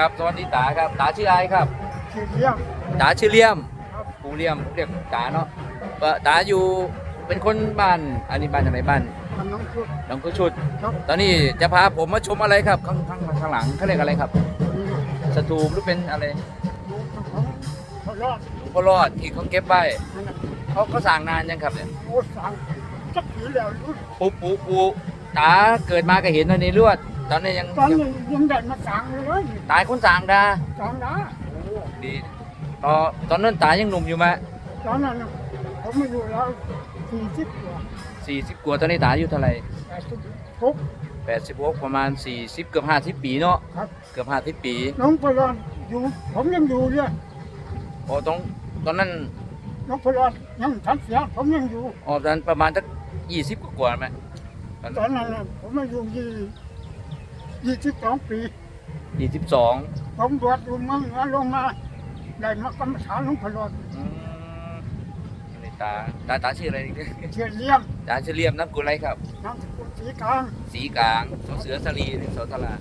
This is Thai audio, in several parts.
ครับ สวัสดีตาครับตาชื่ออะไรครับชื่อเลี้ยงตาชื่อเลี่ยมครับปูเลี่ยมเรียกตาเนาะเอ่อตาอยู่เป็นคนบ้านอันนี้บ้านอะไรบ้านมันน้องชุด หนองกุชุด ครับ ตอนนี้จะพาผมมาชมอะไรครับข้างข้างข้างหลังเขาเรียกอะไรครับนี่สถูปหรือเป็นอะไรลูกของเขารอดหลวงพ่อรอดที่เขาเก็บไว้นั่นน่ะเขาเขาสร้างนานยังครับเนี่ยโอ้สั่งจักถือแล้วรุ่นปูปูปูตาเกิดมาก็เห็นตอนนี้รวด ตอนนี้ยังตอนยังนี้ยังได้มาสั่งเลยตายคนสางดาสั่งนะดีตอนตอนนั้นตายยังหนุ่มอยู่ไหมตอนนั้นผมมาอยู่แล้วสี่สิบกว่าสี่สิบกว่าตอนนี้ตายอายุเท่าไหร่แต่ทุกทุกแปดสิบหกประมาณสี่สิบเกือบห้าสิบปีเนาะครับเกือบห้าสิบปี น้องพลอนอยู่ผมยังอยู่เนี่ยพอตรงตอนนั้นน้องพลอนยังทันเสียผมยังอยู่ออตอนประมาณสักยี่สิบกว่าไหมตอนนั้นผมมาอยู่ยี่ ยี่สิบสองปียี่สิบสองผมบวชอยู่เมืองแล้วลงมาได้มากรรมฐานหลวงพลอนนี่ตาตาตาชื่ออะไรนี่เชื่อเลี้ยงตาชื่อเลี่ยมน้ำกุลอะไรครับ นามสกุลสีกลางสีกลางสอเสือสลีหรือสอทลา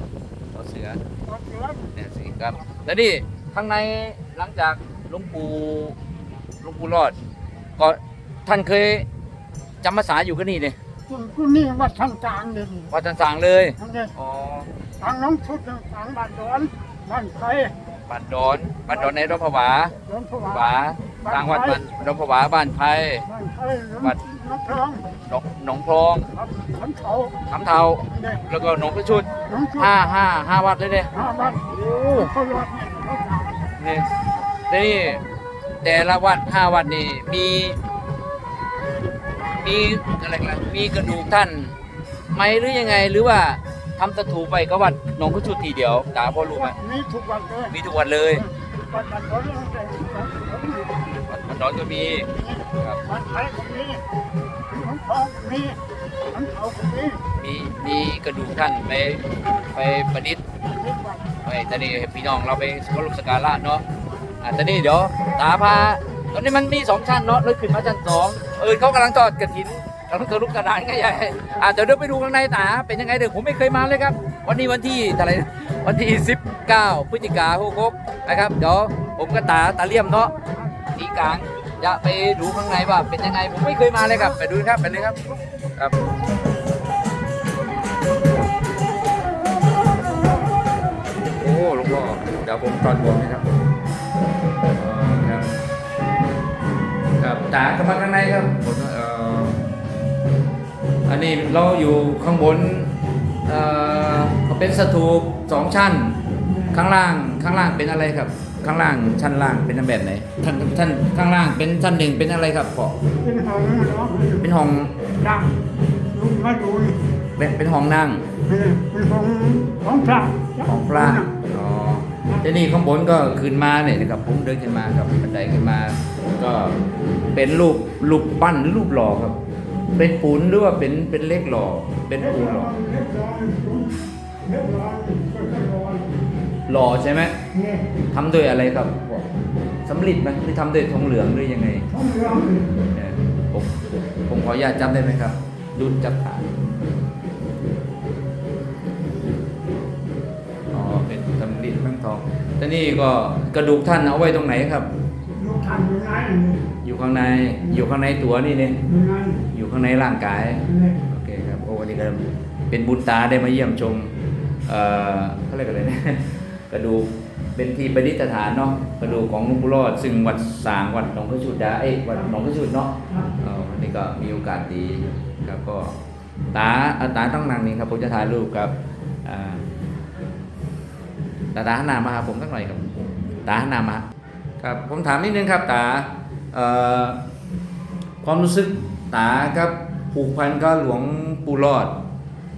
สอเสือตอนเดือนเนี่ยสีครับ แล้วนี่ข้างในหลังจากหลวงปู่หลวงปู่รอด ก็ท่านเคยจำพรรษาอยู่ก็นี่เนี่ยซึ่ง กูนี่วัดทางกลางเลยนี่วัดจันสางเลย ทางนี้อ๋อ ทางน้องชุดทางบ้านดอนบ้านไผ่บ้านดอนบ้านดอนในรพวาดอนผผวา วาทางวัดบ้านรพวาบ้านไผ่บ้านไผ่วัด น้องทองหนองหนองพลองครับขันเขาคำเทาเนี่ยแล้วก็หนองกระชุดน้องชุดห้าห้าห้าวัดเลยเนี่ยห้าบ้านโอ้เขารอดเนี่ยเขาทำนี่แล้วนี่แต่ละวัดห้าวัดนี่มี มีอะไรกันมีกระดูกท่านไหมหรือยังไงหรือว่าทำสถูปไปก็วัดหนองกระชุดทีเดียวตาพอรู้ไหมมีทุกวันเลยมีทุกวัดเลยบ้านบ้านดอนยังได้ผมอยู่วัดวัดดอนก็มีครับบ้านไผ่ก็มีน้องทองก็มีขันเขาก็มีมีมีกระดูกท่านไปไปประดิษฐ์มีวัดไปตอนนี้พี่น้องเราไปเคารพสักการะเนาะอะตอนนี้เดี๋ยวตาพาตอนนี้มันมีสองชั้นเนาะเลยขึ้นมาชั้นสอง เออเขากำลังทอดกระถินกำลังทะลุกระดานง่ายๆอะเดี๋ยวเดินไปดูข้างในตาเป็นยังไงเดี๋ยวผมไม่เคยมาเลยครับ วันนี้วันที่เท่าไรนะวันที่ 19 พฤศจิกาหกนะครับเดี๋ยวผมก็ตาตาเลี่ยมเนาะสีกลางจะไปดูข้างในว่าเป็นยังไงผมไม่เคยมาเลยครับ ไปดูครับไปเลยครับครับโอ้หลวงพ่อเดี๋ยวผมตอนบวมนะครับ ครับตากลับมาข้างในครับผมเอ่ออันนี้เราอยู่ข้างบนเอ่อเขาเป็นสถูปสองชั้น ข้างล่างข้างล่างเป็นอะไรครับ ข้างล่างชั้นล่างเป็นแบบไหนท่านท่านข้างล่างเป็นชั้นหนึ่งเป็นอะไรครับพ่อเป็นห้องเนาะเป็นห้องดังลุงมาดูนี่เป็นเป็นห้องนั่งเป็นของของพระของพระอ๋อ ทีนี่ข้างบนก็ขึ้นมาเนี่ยนะครับผมเดินขึ้นมาครับบันไดขึ้นมา ก็เป็นรูปรูปปั้นหรือรูปหล่อครับ เป็นปูนหรือว่าเป็นเป็นเล็กหล่อเป็นปูนหล่อหล่อใช่ไหมเนี่ยทำด้วยอะไรครับสำลิดไหมหรือทำด้วยทองเหลืองหรือยังไงผมผมขออนุญาตจำได้ไหมครับดูจับฐาน เป็นสำลิดทั้งทองแต่นี่ก็กระดูกท่านเอาไว้ตรงไหนครับ ลูกทันอยู่ไหนอยู่ข้างใน อยู่ข้างในตัวนี่เนี่ยอยู่ไหนอยู่ข้างในร่างกาย เนี่ยโอเคครับ โอ้วันนี้ก็เป็นบุญตาได้มาเยี่ยมชม เอ่อเขาเรียกอะไรนะ กระดูกเป็นที่ประดิษฐานเนาะ กระดูกของหลวงปู่รอด ซึ่งวัดสางวัดหนองกระชุดดาเอ้ยวัดหนองกระชุดเนาะเออวันนี้ก็มีโอกาสดีครับก็ตาอะตาต้องนั่งนี่ครับผมจะถ่ายรูปครับอ่า ตาตาหันหน้ามาครับผมสักหน่อยครับ ตาหันหน้ามาครับผมถามนิดนึงครับตาเอ่อความรู้สึกตาครับผูกพันกับหลวงปู่รอด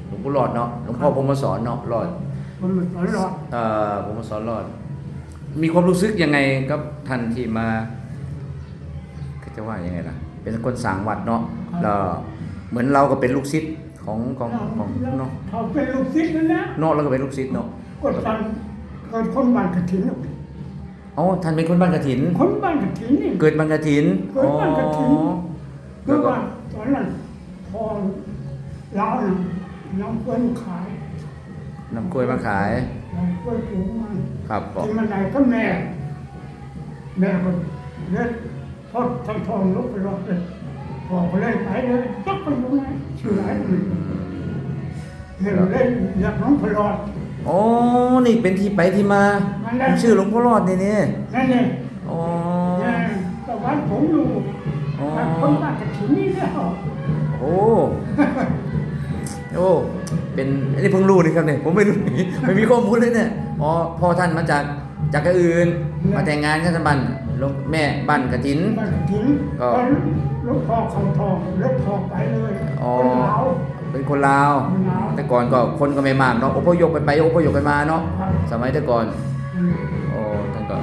หลวงปู่รอดเนาะหลวงพ่อพรหมสอนเนาะรอดคนมันสอนหลอดเอ่อพรหมสอนรอด มีความรู้สึกยังไงกับท่านที่มาก็จะว่ายังไงล่ะ เป็นคนสร้างวัดเนาะแล้วเหมือนเราก็เป็นลูกศิษย์ของของของเนาะเขาเป็นลูกศิษย์นั่นนะเนาะเราก็เป็นลูกศิษย์เนาะกดตัน เกิดคนบ้านกระถินอ๋อท่านเป็นคนบ้านกระถิน คนบ้านกระถินนี่ เกิดบ้านกระถินเกิดบ้านกฐิน อ๋อเมื่อว่าตอนนั้นพอเราน่ะน้องเพื่อนขายนำกล้วยมาขายกล้วยปลูกมันครับบอกที่มันไหนก็แม่ แม่ก็เล่นพอดทองทองลุกไปรอดเลยพอกไปเลยไปเลยจักไปอยู่ไหนชื่ออะไรเล่นเล่นอยากน้องพลอด โอ้นี่เป็นที่ไปที่มามันได้ชื่อหลวงพ่อรอดนี่นี่นั่นเองอ๋อเนี่ยตะวันผมอยู่อ๋อบ้านคนบ้านกระถิ่นนี่แล้วโอ้โอ้เป็นอันนี้เพิ่งรู้นี่ครับเนี่ยผมไม่รู้ไม่มีข้อมูลเลยเนี่ยอ๋อพ่อท่านมาจากจากกระอื่น มาแต่งงานกันสบันลงแม่บ้านกระถินบ้านกระถิ่นก็ตอนลูกพ่อเขาทองลูกพ่อไปเลยอ๋อคนลาว เป็นคนลาวคนลาว แต่ก่อนก็คนก็ไม่มากเนาะอพยพไปไปอพยพไปมาเนาะครับสมัยแต่ก่อนอืมโอ้ท่านก็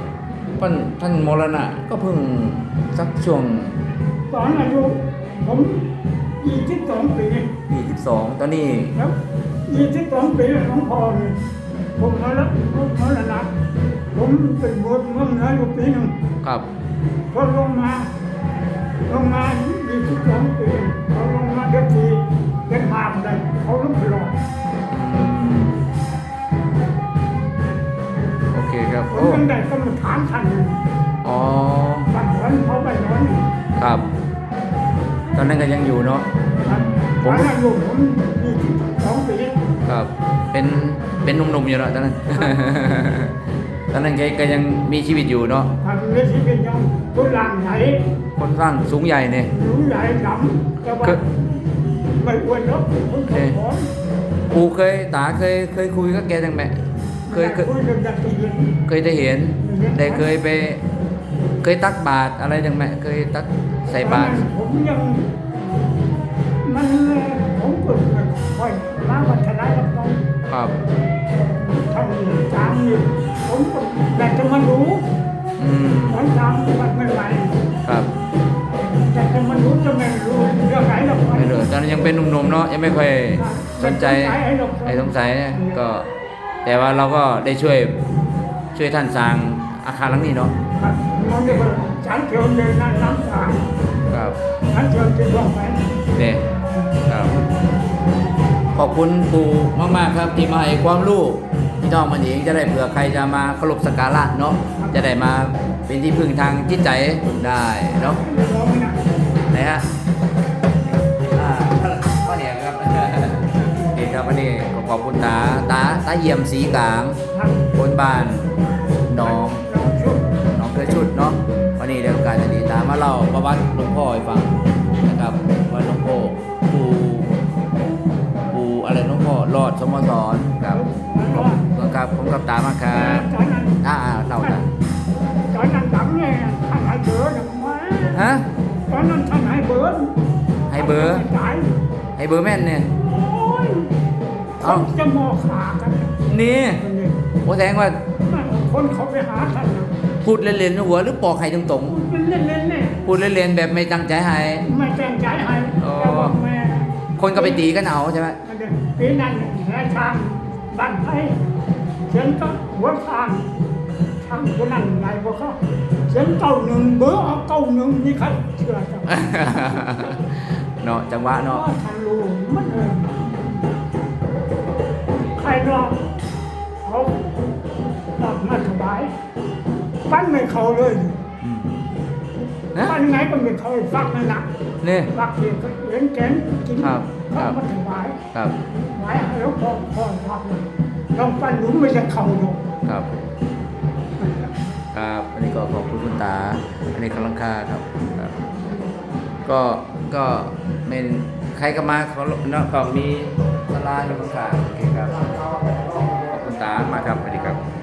ท่านท่านมรณะก็เพิ่งสักช่วงตอนอายุผมยี่สิบสองปี22ตอนนี้แล้วยี่สิบสองปีหลวงพ่อเลยผมมาแล้วผมมาแล้วนะผมเป็นบวชเมื่อเหนืออยู่ปีหนึ่งครับพอลงมาลงมายี่สิบสองปีพอลงมาเดือน สี่เดือนห้าได้เขาลุกไปรอโอเคครับผมโอ้ยังได้กรรมฐานท่านอยู่อ๋อบัดวันเขาไปนอนครับ ตอนนั้นก็ยังอยู่เนาะครับผตมอนนั้นอยู่ผมยี่สิบสองปีครับ เป็นเป็นหนุ่มๆอยู่เนาะตอนนั้น ตอนนั้นแกก็ยังมีชีวิตอยู่เนาะทำในชีวิตยังตัวหลังใหญ่คนสร้างสูงใหญ่เนี่ย หนูใหญ่ดำแต่ว่าคือ ไม่อ้วนหรอกคนขผอมปูเคยตาเคยเคยคุยกับแกจังไหมเคยเคยคุยเรื่องดัตเตียนเคยได้เห็นได้เคยไป เคยตักบาตรอะไรจังไหมเคยตักใส่บาตรผมยังมันผมก็ไม่ค่อยมาวันชนะกับน้องครับทำจางนี่ผมก็อยากจะมารู้อืมตอนจางมันไม่ไหว มารู้จะไม่รู้เรื่องไหนหรอกไม่เลยตอนนั้นยังเป็นหนุ่มๆเนาะยังไม่ค่อยสนใจไอ้สงสัยก็ แต่ว่าเราก็ได้ช่วยช่วยท่านสร้างอาคารหลังนี้เนาะครับเรียกว่าฉันเทียวเลยนั่นน้ำสางครับฉันเทียวที่ร่องไปเนี่ยครับขอบคุณปู่มากๆครับที่มาให้ความรู้พี่น้องมันเองจะได้เผื่อใครจะมาเคารพสักการะเนาะจะได้มาเป็นที่พึ่งทางจิตใจได้เนาะ นะไหนฮะอ่าข้อเหนียวครับโอเคครับวันนี้ขอขอบคุณตาตาตาเยี่ยมสีกลางครับคนบ้านหน้องน้องชุดหน้องเคยชุดเนาะวันนี้เดี๋ยวการจะดีตามาเล่าประวัติหลวงพ่อให้ฟังนะครับว่าหลวงพ่อปู่ปู่อะไรหลวงพ่อรอดสมสอนครับผมครับผมกับตามากครับตอนนั้นอ่าอ่าเล่าจ้ะตอนนั้นดังเนี่ยท่านให้เบอร์นะมาฮะ ตอนนั้นท่านให้เบอร์ให้เบอร์ ตายให้เบอร์แม่นเนี่ย โอ้ยเอ้าเขาจะมอขากันนี่นี่ โอ้แสดงว่าคนเขาไปหาท่านนะพูดเล่นๆหัวหรือปอกให้ตรงมันเล่นๆเนี่ยๆพูดเล่นๆแบบไม่ตั้งใจให้ ไม่แจ้งใจให้อ๋อ แต่ว่าแม่คนก็ไปตีกันเอาใช่ไหมมันเด็กปีนั้นแม่ช้างบ้านไผ่เขียนก็หัวช้างช้างคนนั้นไงพวกเขา เขียนเก้าหนึ่งเบอร์เอาเก้าหนึ่งนี่ใครเชื่อจังเนาะจังหวะเพราะเนาะว่าท่านรู้มันเองใครรอเขาตอบมาถวายฟันไม่เขาเลยอืมนะฟันไงก็ไม่เขาฟักนั่นนะนี่ฟักเทียก็เห็นแกนกินครับครัเขาบมาถวายครับถวายให้หลวงพ่อพ่อรับเลยลองฟันหลุมไม่จะเข่าหรอกครับ ครับอันนี้ก็ขอบคุณคุณตา อันนี้กำลังค่าครับครับก็ก็เป็นใครก็มาเขาเนาะก็มีตลาดอยู่ข้างๆโอเคครับขอบคุณตามาครับสวัสดีครับ